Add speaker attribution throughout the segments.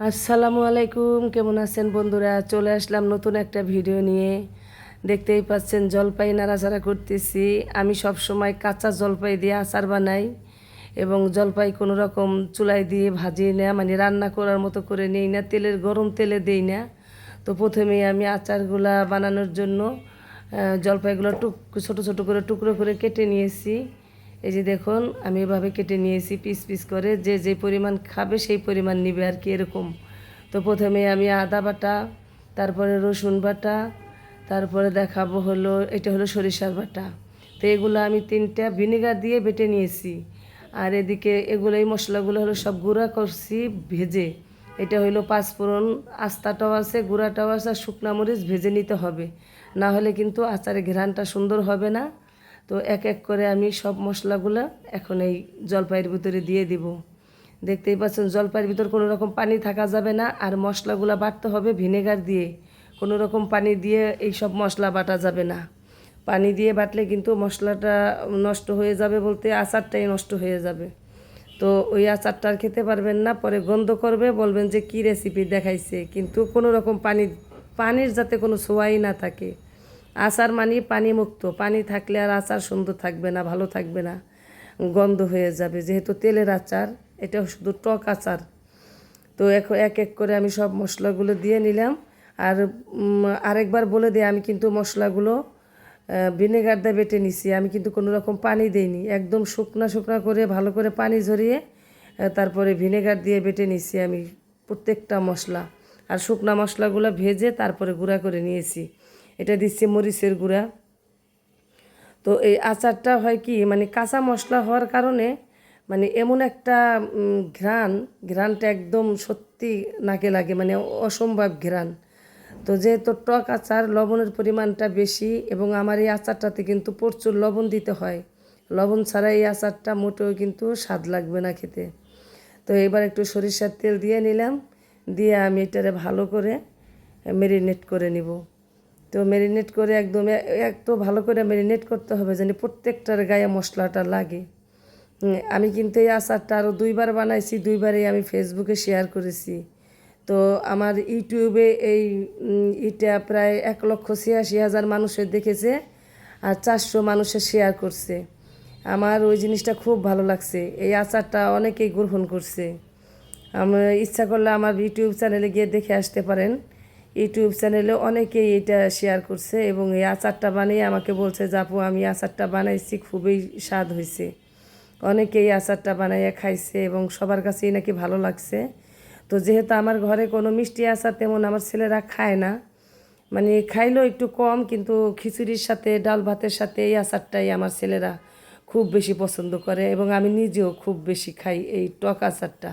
Speaker 1: আসসালামু আলাইকুম, কেমন আছেন বন্ধুরা? চলে আসলাম নতুন একটা ভিডিও নিয়ে। দেখতেই পাচ্ছেন, জলপাই নাড়াচাড়া করতেছি। আমি সব সময় কাঁচা জলপাই দিয়ে আচার বানাই এবং জলপাই কোনো রকম চুলায় দিয়ে ভাজি না মানে রান্না করার মতো করে নেই না, তেলের, গরম তেলে দেই না। তো প্রথমেই আমি আচারগুলা বানানোর জন্য জলপাইগুলো টুক, ছোটো ছোটো করে টুকরো করে কেটে নিয়েছি। এই যে দেখুন, আমি এভাবে কেটে নিয়েছি পিস পিস করে। যে যে পরিমাণ খাবে সেই পরিমাণ নিবে আর কি এরকম। তো প্রথমে আমি আদা বাটা, তারপরে রসুন বাটা, তারপরে দেখাবো হলো, এটা হলো সরিষার বাটা। তো এগুলো আমি তিনটা ভিনেগার দিয়ে বেটে নিয়েছি। আর এদিকে এগুলো, এই মশলাগুলো হলো সব গুঁড়া করছি ভেজে। এটা হইল পাঁচফোড়ন আস্তাটাও আছে, গুঁড়াটাও আছে, আর শুকনা মরিচ ভেজে নিতে হবে। না হলে কিন্তু আচারে ঘ্রানটা সুন্দর হবে না। তো এক এক করে আমি সব মশলাগুলো এখন এই জলপাইয়ের ভিতরে দিয়ে দিব। দেখতেই পাচ্ছেন জলপাইয়ের ভিতর কোনো রকম পানি থাকা যাবে না, আর মশলাগুলো বাটতে হবে ভিনেগার দিয়ে। কোনো রকম পানি দিয়ে এই সব মশলা বাটা যাবে না। পানি দিয়ে বাটলে কিন্তু মশলাটা নষ্ট হয়ে যাবে বলতে আচারটাই নষ্ট হয়ে যাবে। তো ওই আচারটা আর খেতে পারবেন না, পরে গন্ধ করবে, বলবেন যে কি রেসিপি দেখাইছে। কিন্তু কোনো রকম পানি, পানির যাতে কোনো সোয়াই না থাকে। আচার মানে পানি মুক্ত। পানি থাকলে আর আচার সুন্দর থাকবে না, ভালো থাকবে না। গন্ধ হয়ে যাবে। যেহেতু তেলের আচার এটা শুধু টক আচার। তো এখন এক এক করে আমি সব মশলাগুলো দিয়ে নিলাম। আর আরেকবার বলে দিই, আমি কিন্তু মশলাগুলো ভিনেগার দিয়ে বেটে নিছি। আমি কিন্তু কোনো রকম পানি দেইনি। একদম শুকনা শুকনা করে, ভালো করে পানি ঝরিয়ে তারপরে ভিনেগার দিয়ে বেটে নিছি আমি প্রত্যেকটা মশলা। আর শুকনা মশলাগুলো ভেজে তারপরে গুঁড়া করে নিয়েছি। এটা দিচ্ছি মরিচের গুঁড়া। তো এই আচারটা হয় কি মানে কাঁচা মশলা হওয়ার কারণে মানে এমন একটা ঘ্রাণ, ঘ্রাণটা একদম সত্যি নাকে লাগে মানে অসম্ভব ঘ্রাণ। তো যেহেতু টক আচার লবণের পরিমাণটা বেশি এবং আমার এই আচারটাতে কিন্তু প্রচুর লবণ দিতে হয়, লবণ ছাড়া এই আচারটা মোটেও কিন্তু স্বাদ লাগবে না খেতে। তো এবার একটু সরিষার তেল দিয়ে নিলাম, দিয়ে আমি এটারে ভালো করে মেরিনেট করে নিব। তো মেরিনেট করে একদম এ- এক তো ভালো করে ম্যারিনেট করতে হবে যেন প্রত্যেকটার গায়ে মশলাটা লাগে। আমি কিন্তু এই আচারটা আরও দুইবার বানাইছি, দুইবারই আমি ফেসবুকে শেয়ার করেছি। তো আমার ইউটিউবে এই এটা প্রায় এক লক্ষ ছিয়াশি হাজার মানুষের দেখেছে আর চারশো মানুষের শেয়ার করছে। আমার ওই জিনিসটা খুব ভালো লাগছে। এই আচারটা অনেকেই গ্রহণ করছে। আমার ইচ্ছা করলে আমার ইউটিউব চ্যানেলে গিয়ে দেখে আসতে পারেন। ইউটিউব চ্যানেলে অনেকেই এটা শেয়ার করছে এবং এই আচারটা বানিয়ে আমাকে বলছে আপু, আমি আচারটা বানাইছি, খুবই স্বাদ হয়েছে অনেকেই আচারটা বানাইয়া খাইছে এবং সবার কাছেই নাকি ভালো লাগছে। তো যেহেতু আমার ঘরে কোনো মিষ্টি আচার তেমন আমার ছেলেরা খায় না মানে খাইলেও একটু কম, কিন্তু খিচুড়ির সাথে, ডাল ভাতের সাথে এই আচারটাই আমার ছেলেরা খুব বেশি পছন্দ করে এবং আমি নিজেও খুব বেশি খাই এই টক আচারটা।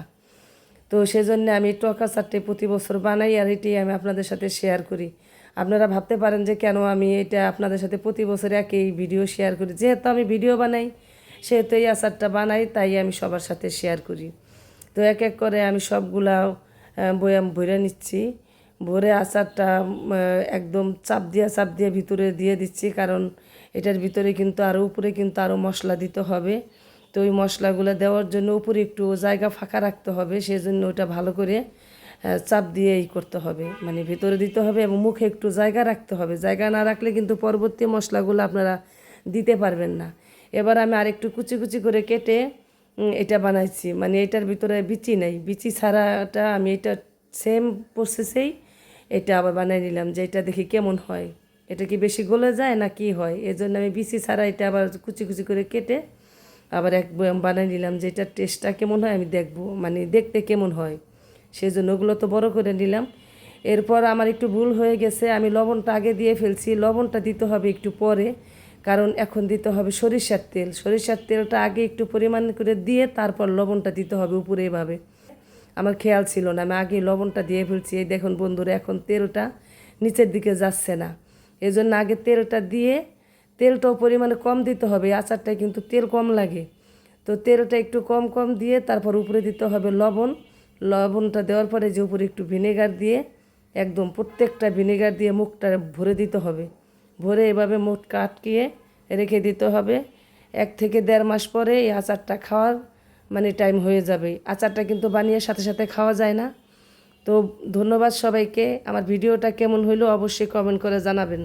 Speaker 1: তো সেজন্য আমি টকা আচারটি প্রতি বছর বানাই আর এটি আমি আপনাদের সাথে শেয়ার করি। আপনারা ভাবতে পারেন যে কেন আমি এটা আপনাদের সাথে প্রতি বছর একই ভিডিও শেয়ার করি। যেহেতু আমি ভিডিও বানাই, সেহেতু এই আচারটা বানাই, তাই আমি সবার সাথে শেয়ার করি। তো এক এক করে আমি সবগুলা বয়াম ভরে নিচ্ছি। ভরে আচারটা একদম চাপ দিয়ে চাপ দিয়ে ভিতরে দিয়ে দিচ্ছি, কারণ এটার ভিতরে কিন্তু আরও উপরে কিন্তু আরও মশলা দিতে হবে। তো ওই মশলাগুলো দেওয়ার জন্য উপরে একটু জায়গা ফাঁকা রাখতে হবে সেই জন্য ওটা ভালো করে চাপ দিয়ে এই করতে হবে। মানে ভেতরে দিতে হবে এবং মুখে একটু জায়গা রাখতে হবে। জায়গা না রাখলে কিন্তু পরবর্তী মশলাগুলো আপনারা দিতে পারবেন না। এবার আমি আরেকটু কুচি কুচি করে কেটে এটা বানাইছি। মানে এটার ভিতরে বিচি নেই। বিচি ছাড়াটা আমি এটা সেম প্রসেসেই এটা আবার বানিয়ে নিলাম যে এটা দেখি কেমন হয়। এটা কি বেশি গলে যায় না কি হয়? এই জন্য আমি বিচি ছাড়া এটা আবার কুচি কুচি করে কেটে আবার এক বানিয়ে নিলাম যে এটার টেস্টটা কেমন হয় আমি দেখব মানে দেখতে কেমন হয়। সেই জন্য ওগুলো তো বড় করে নিলাম। এরপর আমার একটু ভুল হয়ে গেছে, আমি লবণটা আগে দিয়ে ফেলছি। লবণটা দিতে হবে একটু পরে, কারণ এখন দিতে হবে সরিষার তেল। সরিষার তেলটা আগে একটু পরিমাণ করে দিয়ে তারপর লবণটা দিতে হবে উপরে এভাবে। আমার খেয়াল ছিল না, আমি আগে লবণটা দিয়ে ফেলছি। এই দেখুন বন্ধুরা, এখন তেলটা নিচের দিকে যাচ্ছে না। এই জন্য আগে তেলটা দিয়ে তেলটাও পরিমাণে কম দিতে হবে, আচারটায় কিন্তু তেল কম লাগে। তো তেলটা একটু কম কম দিয়ে তারপর উপরে দিতে হবে লবণ। লবণটা দেওয়ার পরে যে উপরে একটু ভিনেগার দিয়ে, একদম প্রত্যেকটা ভিনেগার দিয়ে মুখটা ভরে দিতে হবে। ভরে এভাবে মুখ আটকিয়ে রেখে দিতে হবে। এক থেকে দেড় মাস পরে এই আচারটা খাওয়ার মানে টাইম হয়ে যাবে। আচারটা কিন্তু বানিয়ে সাথে সাথে খাওয়া যায় না। তো ধন্যবাদ সবাইকে। আমার ভিডিওটা কেমন হইল অবশ্যই কমেন্ট করে জানাবেন।